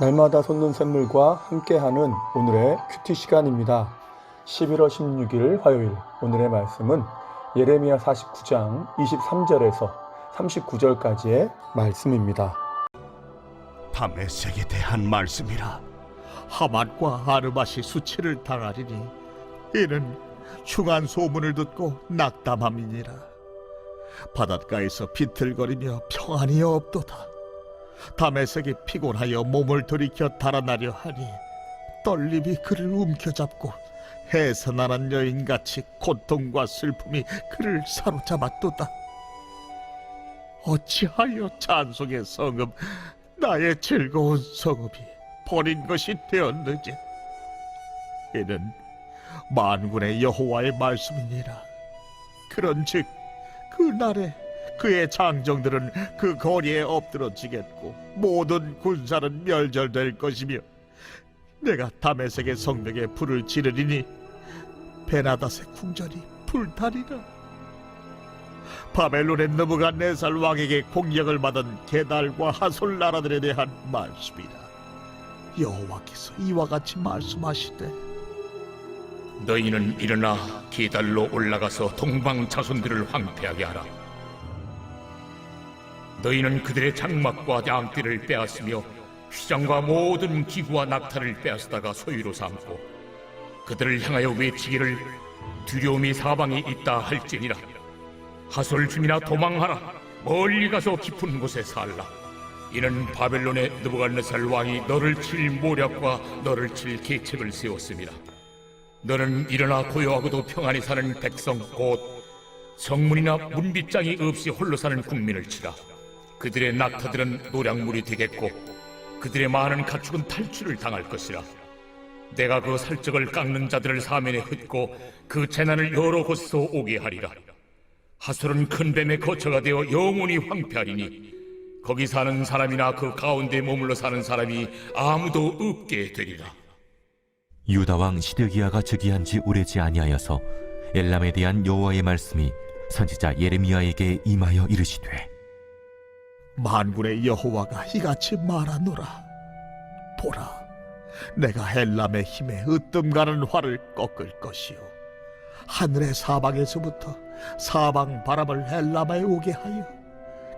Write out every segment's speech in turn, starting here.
날마다 솟는 샘물과 함께하는 오늘의 큐티 시간입니다. 11월 16일 화요일 오늘의 말씀은 예레미야 49장 23절에서 39절까지의 말씀입니다. 다메섹에 대한 말씀이라 하맛과 아르맛이 수치를 당하리니 이는 흉한 소문을 듣고 낙담함이니라 바닷가에서 비틀거리며 평안이 없도다 다메섹이 피곤하여 몸을 돌이켜 달아나려 하니 떨림이 그를 움켜잡고 해산하는 여인같이 고통과 슬픔이 그를 사로잡았도다. 어찌하여 찬송의 성읍 나의 즐거운 성읍이 버린 것이 되었느냐 이는 만군의 여호와의 말씀이니라. 그런즉 그 날에 그의 장정들은 그 거리에 엎드러지겠고 모든 군사는 멸절될 것이며 내가 다메섹의 성벽에 불을 지르리니 베나닷의 궁전이 불타리라 바벨론의 느부갓네살 왕에게 공격을 받은 게달과 하솔 나라들에 대한 말씀이라 여호와께서 이와 같이 말씀하시되 너희는 일어나 기달로 올라가서 동방 자손들을 황폐하게 하라. 너희는 그들의 장막과 양띠를 빼앗으며 휘장과 모든 기구와 낙타를 빼앗다가 소유로 삼고 그들을 향하여 외치기를 두려움이 사방에 있다 할지니라. 하솔 중이나 도망하라. 멀리 가서 깊은 곳에 살라. 이는 바벨론의 느부갓네살 왕이 너를 칠 모략과 너를 칠 계책을 세웠습니다. 너는 일어나 고요하고도 평안히 사는 백성 곧 성문이나 문빗장이 없이 홀로 사는 국민을 치라 그들의 낙타들은 노량물이 되겠고 그들의 많은 가축은 탈출을 당할 것이라. 내가 그 살적을 깎는 자들을 사면에 흩고 그 재난을 여러 곳에서 오게 하리라. 하솔은 큰 뱀의 거처가 되어 영원히 황폐하리니 거기 사는 사람이나 그 가운데 머물러 사는 사람이 아무도 없게 되리라. 유다 왕 시드기야가 즉위한 지 오래지 아니하여서 엘람에 대한 여호와의 말씀이 선지자 예레미야에게 임하여 이르시되 만군의 여호와가 이같이 말하노라. 보라 내가 헬람의 힘에 으뜸 가는 활을 꺾을 것이요. 하늘의 사방에서부터 사방 바람을 엘람에 오게 하여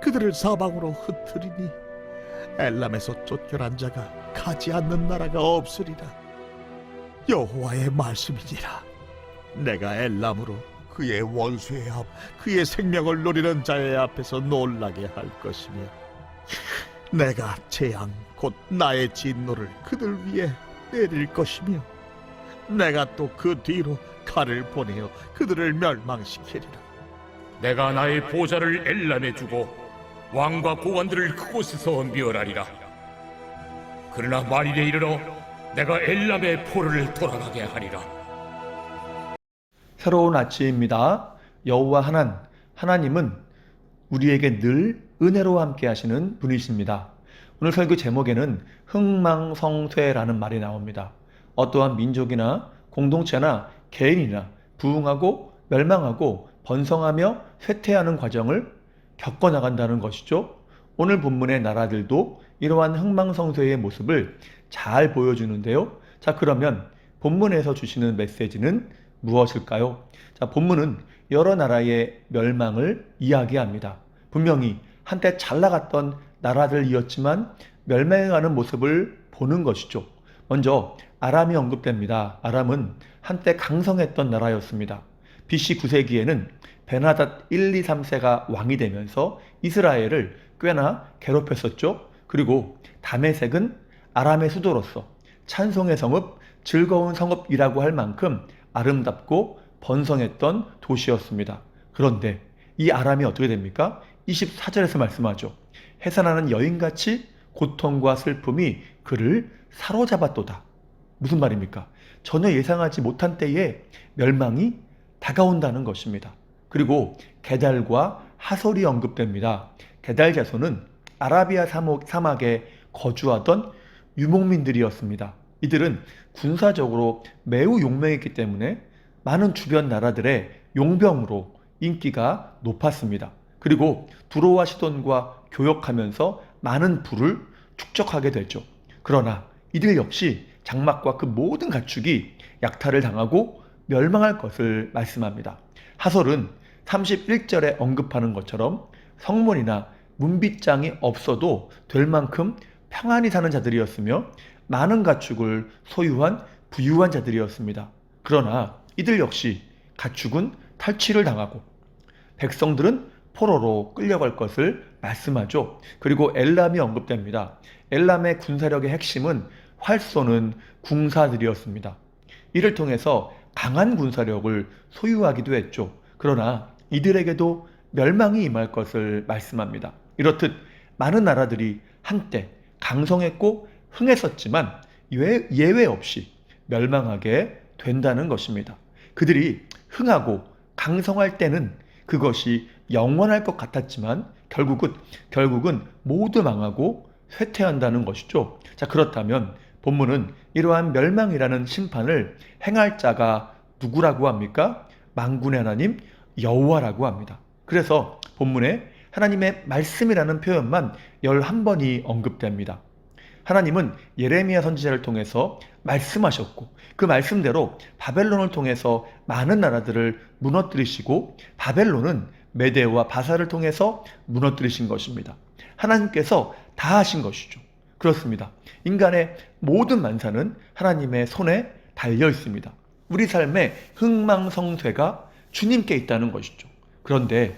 그들을 사방으로 흩트리니 엘람에서 쫓겨난 자가 가지 않는 나라가 없으리라. 여호와의 말씀이니라. 내가 엘람으로 그의 원수의 앞 그의 생명을 노리는 자의 앞에서 놀라게 할 것이며 내가 재앙 곧 나의 진노를 그들 위에 내릴 것이며 내가 또 그 뒤로 칼을 보내어 그들을 멸망시키리라 내가 나의 보좌를 엘람에 주고 왕과 고관들을 그곳에서 멸하리라. 그러나 만일에 이르러 내가 엘람의 포로를 돌아가게 하리라. 새로운 아침입니다. 여호와 하난 하나님은 우리에게 늘 은혜로 함께 하시는 분이십니다. 오늘 설교 제목에는 흥망성쇠라는 말이 나옵니다. 어떠한 민족이나 공동체나 개인이나 부흥하고 멸망하고 번성하며 쇠퇴하는 과정을 겪어 나간다는 것이죠. 오늘 본문의 나라들도 이러한 흥망성쇠의 모습을 잘 보여주는데요. 자, 그러면 본문에서 주시는 메시지는 무엇일까요? 자, 본문은 여러 나라의 멸망을 이야기합니다. 분명히 한때 잘 나갔던 나라들이었지만 멸망해가는 모습을 보는 것이죠. 먼저 아람이 언급됩니다. 아람은 한때 강성했던 나라였습니다. BC 9세기에는 베나닷 1, 2, 3세가 왕이 되면서 이스라엘을 꽤나 괴롭혔었죠. 그리고 다메섹은 아람의 수도로서 찬송의 성읍, 즐거운 성읍이라고 할 만큼 아름답고 번성했던 도시였습니다. 그런데 이 아람이 어떻게 됩니까? 24절에서 말씀하죠. 해산하는 여인같이 고통과 슬픔이 그를 사로잡았도다. 무슨 말입니까? 전혀 예상하지 못한 때에 멸망이 다가온다는 것입니다. 그리고 게달과 하솔이 언급됩니다. 게달 자손은 아라비아 사막에 거주하던 유목민들이었습니다. 이들은 군사적으로 매우 용맹했기 때문에 많은 주변 나라들의 용병으로 인기가 높았습니다. 그리고 두로와 시돈과 교역하면서 많은 부를 축적하게 되죠. 그러나 이들 역시 장막과 그 모든 가축이 약탈을 당하고 멸망할 것을 말씀합니다. 하솔은 31절에 언급하는 것처럼 성문이나 문빗장이 없어도 될 만큼 평안히 사는 자들이었으며 많은 가축을 소유한 부유한 자들이었습니다. 그러나 이들 역시 가축은 탈취를 당하고 백성들은 포로로 끌려갈 것을 말씀하죠. 그리고 엘람이 언급됩니다. 엘람의 군사력의 핵심은 활 쏘는 궁사들이었습니다. 이를 통해서 강한 군사력을 소유하기도 했죠. 그러나 이들에게도 멸망이 임할 것을 말씀합니다. 이렇듯 많은 나라들이 한때 강성했고 흥했었지만 예- 예외 없이 멸망하게 된다는 것입니다. 그들이 흥하고 강성할 때는 그것이 영원할 것 같았지만 결국은 결국은 모두 망하고 쇠퇴한다는 것이죠. 자, 그렇다면 본문은 이러한 멸망이라는 심판을 행할 자가 누구라고 합니까? 만군의 하나님 여호와라고 합니다. 그래서 본문에 하나님의 말씀이라는 표현만 11번이 언급됩니다. 하나님은 예레미야 선지자를 통해서 말씀하셨고 그 말씀대로 바벨론을 통해서 많은 나라들을 무너뜨리시고 바벨론은 메데와 바사를 통해서 무너뜨리신 것입니다. 하나님께서 다 하신 것이죠. 그렇습니다. 인간의 모든 만사는 하나님의 손에 달려 있습니다. 우리 삶의 흥망성쇠가 주님께 있다는 것이죠. 그런데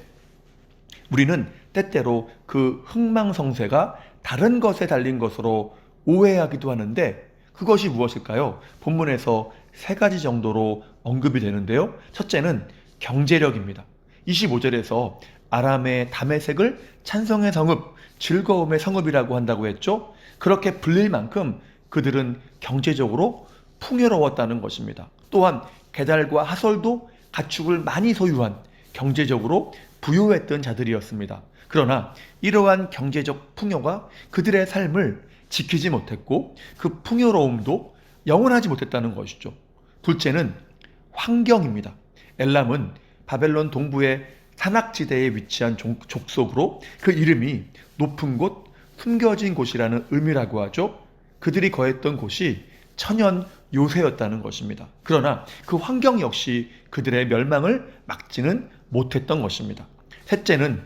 우리는 때때로 그 흥망성쇠가 다른 것에 달린 것으로 오해하기도 하는데 그것이 무엇일까요? 본문에서 세 가지 정도로 언급이 되는데요. 첫째는 경제력입니다. 25절에서 아람의 다메색을 찬성의 성읍, 즐거움의 성읍이라고 한다고 했죠. 그렇게 불릴 만큼 그들은 경제적으로 풍요로웠다는 것입니다. 또한 게달과 하솔도 가축을 많이 소유한 경제적으로 부유했던 자들이었습니다. 그러나 이러한 경제적 풍요가 그들의 삶을 지키지 못했고 그 풍요로움도 영원하지 못했다는 것이죠. 둘째는 환경입니다. 엘람은 바벨론 동부의 산악지대에 위치한 종- 족속으로 그 이름이 높은 곳, 숨겨진 곳이라는 의미라고 하죠. 그들이 거했던 곳이 천연 요새였다는 것입니다. 그러나 그 환경 역시 그들의 멸망을 막지는 못했던 것입니다. 셋째는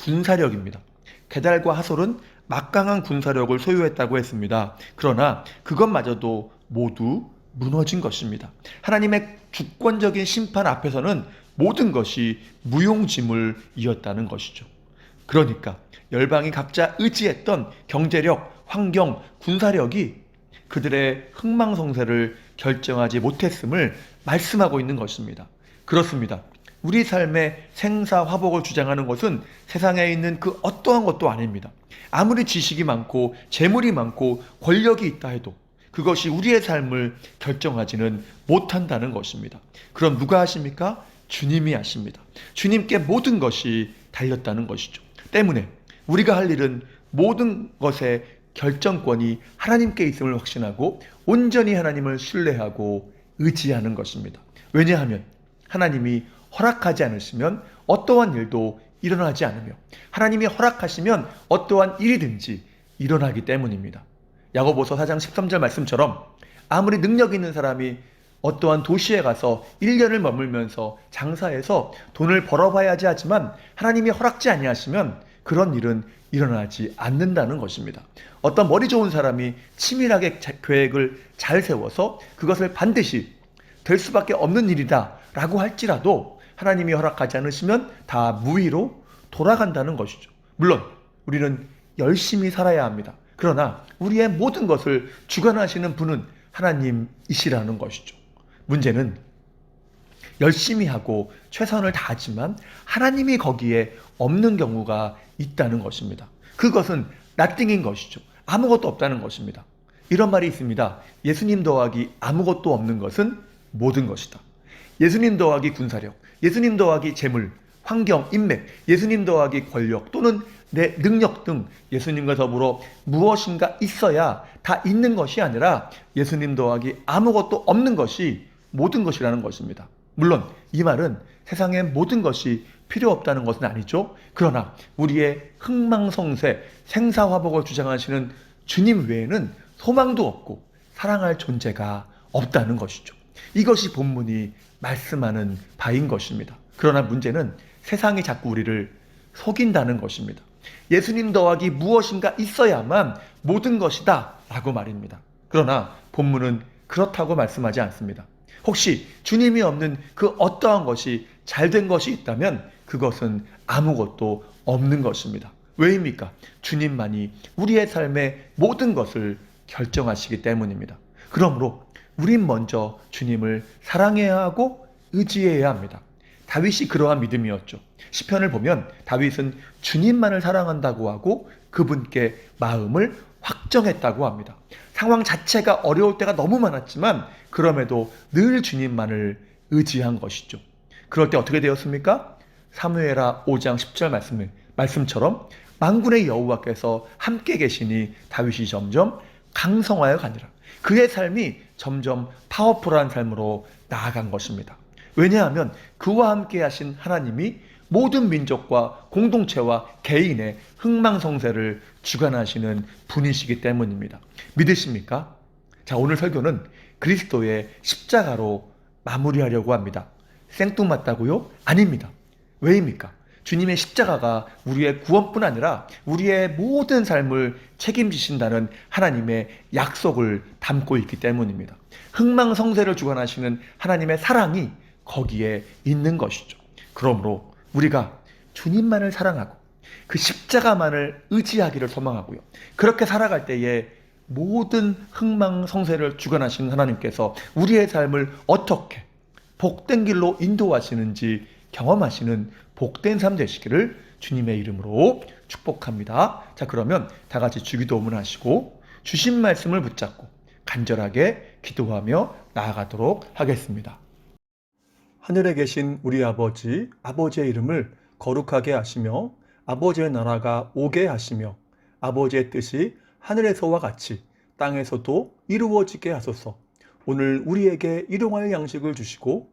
군사력입니다. 게달과 하솔은 막강한 군사력을 소유했다고 했습니다. 그러나 그것마저도 모두 무너진 것입니다. 하나님의 주권적인 심판 앞에서는 모든 것이 무용지물이었다는 것이죠. 그러니까 열방이 각자 의지했던 경제력, 환경, 군사력이 그들의 흥망성쇠를 결정하지 못했음을 말씀하고 있는 것입니다. 그렇습니다. 우리 삶의 생사 화복을 주장하는 것은 세상에 있는 그 어떠한 것도 아닙니다. 아무리 지식이 많고 재물이 많고 권력이 있다 해도 그것이 우리의 삶을 결정하지는 못한다는 것입니다. 그럼 누가 하십니까? 주님이 하십니다. 주님께 모든 것이 달렸다는 것이죠. 때문에 우리가 할 일은 모든 것의 결정권이 하나님께 있음을 확신하고 온전히 하나님을 신뢰하고 의지하는 것입니다. 왜냐하면 하나님이 허락하지 않으시면 어떠한 일도 일어나지 않으며 하나님이 허락하시면 어떠한 일이든지 일어나기 때문입니다. 야고보서 4장 13절 말씀처럼 아무리 능력 있는 사람이 어떠한 도시에 가서 1년을 머물면서 장사해서 돈을 벌어봐야지 하지만 하나님이 허락지 아니하시면 그런 일은 일어나지 않는다는 것입니다. 어떤 머리 좋은 사람이 치밀하게 자- 계획을 잘 세워서 그것을 반드시 될 수밖에 없는 일이다 라고 할지라도 하나님이 허락하지 않으시면 다 무위로 돌아간다는 것이죠. 물론 우리는 열심히 살아야 합니다. 그러나 우리의 모든 것을 주관하시는 분은 하나님이시라는 것이죠. 문제는 열심히 하고 최선을 다하지만 하나님이 거기에 없는 경우가 있다는 것입니다. 그것은 나띵인 것이죠. 아무것도 없다는 것입니다. 이런 말이 있습니다. 예수님 더하기 아무것도 없는 것은 모든 것이다. 예수님 더하기 군사력, 예수님 더하기 재물, 환경, 인맥, 예수님 더하기 권력 또는 내 능력 등 예수님과 더불어 무엇인가 있어야 다 있는 것이 아니라 예수님 더하기 아무것도 없는 것이 모든 것이라는 것입니다. 물론 이 말은 세상의 모든 것이 필요 없다는 것은 아니죠. 그러나 우리의 흥망성쇠, 생사화복을 주장하시는 주님 외에는 소망도 없고 사랑할 존재가 없다는 것이죠. 이것이 본문이 말씀하는 바인 것입니다. 그러나 문제는 세상이 자꾸 우리를 속인다는 것입니다. 예수님 더하기 무엇인가 있어야만 모든 것이다 라고 말입니다. 그러나 본문은 그렇다고 말씀하지 않습니다. 혹시 주님이 없는 그 어떠한 것이 잘 된 것이 있다면 그것은 아무것도 없는 것입니다. 왜입니까? 주님만이 우리의 삶의 모든 것을 결정하시기 때문입니다. 그러므로 우린 먼저 주님을 사랑해야 하고 의지해야 합니다. 다윗이 그러한 믿음이었죠. 시편을 보면 다윗은 주님만을 사랑한다고 하고 그분께 마음을 확정했다고 합니다. 상황 자체가 어려울 때가 너무 많았지만 그럼에도 늘 주님만을 의지한 것이죠. 그럴 때 어떻게 되었습니까? 사무엘하 5장 10절 말씀, 말씀처럼 만군의 여호와께서 함께 계시니 다윗이 점점 강성하여 가니라. 그의 삶이 점점 파워풀한 삶으로 나아간 것입니다. 왜냐하면 그와 함께 하신 하나님이 모든 민족과 공동체와 개인의 흥망성쇠를 주관하시는 분이시기 때문입니다. 믿으십니까? 자, 오늘 설교는 그리스도의 십자가로 마무리하려고 합니다. 생뚱맞다고요? 아닙니다. 왜입니까? 주님의 십자가가 우리의 구원뿐 아니라 우리의 모든 삶을 책임지신다는 하나님의 약속을 담고 있기 때문입니다. 흥망성쇠를 주관하시는 하나님의 사랑이 거기에 있는 것이죠. 그러므로 우리가 주님만을 사랑하고 그 십자가만을 의지하기를 소망하고요. 그렇게 살아갈 때에 모든 흥망성쇠를 주관하시는 하나님께서 우리의 삶을 어떻게 복된 길로 인도하시는지 경험하시는 복된 삶 되시기를 주님의 이름으로 축복합니다. 자, 그러면 다 같이 주기도문 하시고 주신 말씀을 붙잡고 간절하게 기도하며 나아가도록 하겠습니다. 하늘에 계신 우리 아버지, 아버지의 이름을 거룩하게 하시며 아버지의 나라가 오게 하시며 아버지의 뜻이 하늘에서와 같이 땅에서도 이루어지게 하소서. 오늘 우리에게 일용할 양식을 주시고